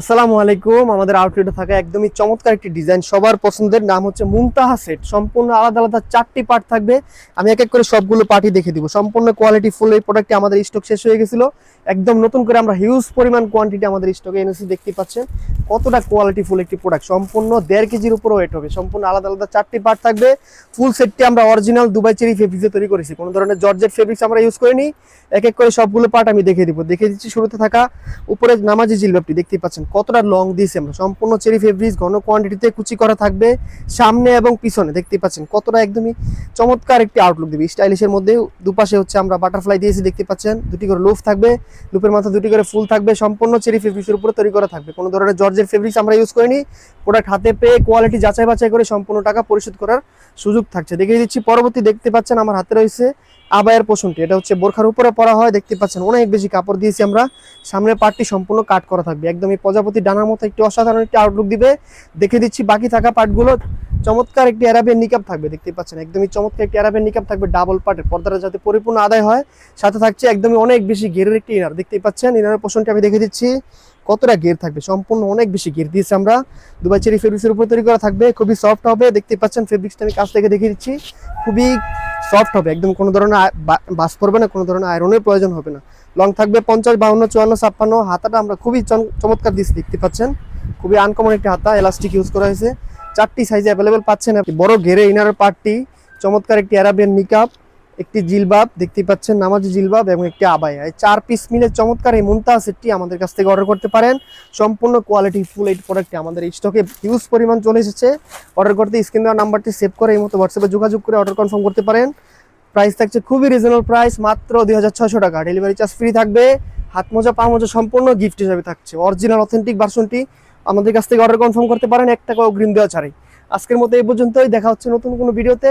আসসালামু আলাইকুম। আমাদের আউটলেটে থাকা একদমই চমৎকার একটি ডিজাইন সবার পছন্দের। নাম হচ্ছে মুনতাহা সেট সম্পূর্ণ আলাদা আলাদা চারটি পার্ট থাকবে। আমি এক এক করে সবগুলো পার্টই দেখে দিব। সম্পূর্ণ কোয়ালিটি ফুল এই প্রোডাক্টটি আমাদের স্টক শেষ হয়ে গেছিল। একদম নতুন করে আমরা হিউজ পরিমাণ কোয়ান্টিটি আমাদের স্টকে এনেছি দেখতে পাচ্ছেন। কতটা কোয়ালিটি ফুল একটি প্রোডাক্ট সম্পূর্ণ দেড় কেজির উপর ওয়েট হবে। সম্পূর্ণ আলাদা আলাদা চারটি পার্ট থাকবে। ফুল সেটটি আমরা অরিজিনাল দুবাই চেরি ফেব্রিক্সে তৈরি করেছি। কোনো ধরনের জর্জেট ফেব্রিক্স আমরা ইউজ করিনি। এক এক করে সবগুলো পার্ট আমি দেখে দিব। দেখে দিচ্ছি শুরুতে থাকা। উপরে নামাজি জিলবাবটি দেখতে পাচ্ছেন। কতটা লং দিয়েছি আমরা। সম্পূর্ণ চেরি ফেব্রিক্স ঘন কোয়ান্টিটিতে কুচি করা থাকবে সামনে এবং পিছনে। দেখতে পাচ্ছেন, কতটা একদমই চমৎকার একটি আউটলুক দিবে। স্টাইলিশের মধ্যে দুপাশে হচ্ছে আমরা বাটারফ্লাই দিয়েছি দেখতে পাচ্ছেন, দুটি করে লুফ থাকবে লুপের মাথা দুটি করে ফুল থাকবে, সম্পূর্ণ চেরি ফেব্রিক্সের উপরে তৈরি করা থাকবে। কোনো ধরনের জর্জের ফেব্রিক্স আমরা ইউজ করিনি প্রোডাক্ট হাতে পেয়ে কোয়ালিটি যাচাই বাছাই করে সম্পূর্ণ টাকা পরিশোধ করার সুযোগ থাকছে। দেখিয়ে দিচ্ছি, পরবর্তী দেখতে পাচ্ছেন, আমার হাতে রয়েছে আবায়ের পোষণটি। এটা হচ্ছে বোরখার উপরে পরা হয়, দেখতে পাচ্ছেন অনেক বেশি কাপড় দিয়েছি আমরা। সামনের পার্টটি সম্পূর্ণ কাট করা থাকবে। একদম এই প্রজাপতি ডানার মতো একটি অসাধারণ একটি আউটলুক দিবে। দেখে দিচ্ছি বাকি থাকা পার্টগুলো চমৎকার একটি অ্যারাবিয়ান নিকাপ থাকবে, দেখতে পাচ্ছেন। একদমই চমৎকার একটি অ্যারাবিয়ান নিকাপ থাকবে ডাবল পার্টের পর্দাটা যাতে পরিপূর্ণ আদায় হয়, সাথে থাকছে একদমই অনেক বেশি ঘেরের একটি ইনার দেখতেই পাচ্ছেন ইনারের পোষণটি আমি দেখে দিচ্ছি। কতটা গের থাকবে? সম্পূর্ণ অনেক বেশি গের দিয়েছি আমরা। দুবাই চেরি ফেব্রিক্সের উপর তৈরি করা থাকবে। খুবই সফট হবে। দেখতে পাচ্ছেন ফেব্রিক্সটা আমি কাছ থেকে দেখে দিচ্ছি। খুবই সফট হবে, একদম কোনো ধরনের বাস পড়বে না, কোনো ধরনের আয়রনের প্রয়োজন হবে না। লং থাকবে পঞ্চাশ, বাউন্ন, চুয়ান্ন, ছাপ্পান্ন। হাতাটা আমরা খুবই চম- চমৎকার দিচ্ছি, দেখতে পাচ্ছেন? খুবই আনকমন একটি হাতা এলাস্টিক ইউজ করা হয়েছে। চারটি সাইজে অ্যাভেলেবেল পাচ্ছেন বড় ঘেরে ইনার পার্টটি চমৎকার একটি অ্যারাবিয়ান নিকাপ একটি জিলবাব দেখতে পাচ্ছেন নামাজি জিলবাব এবং একটি আবায়া। এই চার পিস মিলে চমৎকার এই মুনতা সেটটি আমাদের কাছ থেকে অর্ডার করতে পারেন। সম্পূর্ণ কোয়ালিটি ফুল এই প্রোডাক্টটি আমাদের স্টকে হিউজ পরিমাণ চলে এসেছে। অর্ডার করতে স্ক্রিন দেওয়া নাম্বারটি সেভ করে এই মতো হোয়াটসঅ্যাপে যোগাযোগ করে অর্ডার কনফার্ম করতে পারেন। প্রাইস থাকছে খুবই রিজনেবল প্রাইস মাত্র দুই হাজার ছয়শো টাকা। ডেলিভারি চার্জ ফ্রি থাকবে। হাত মোজা, পা মোজা সম্পূর্ণ গিফট হিসাবে থাকছে। অরিজিনাল অথেন্টিক ভার্সনটি আমাদের কাছ থেকে অর্ডার কনফার্ম করতে পারেন। এক টাকা অগ্রিম দেওয়া ছাড়াই। আজকের মতো এই পর্যন্তই। দেখা হচ্ছে নতুন কোনো ভিডিওতে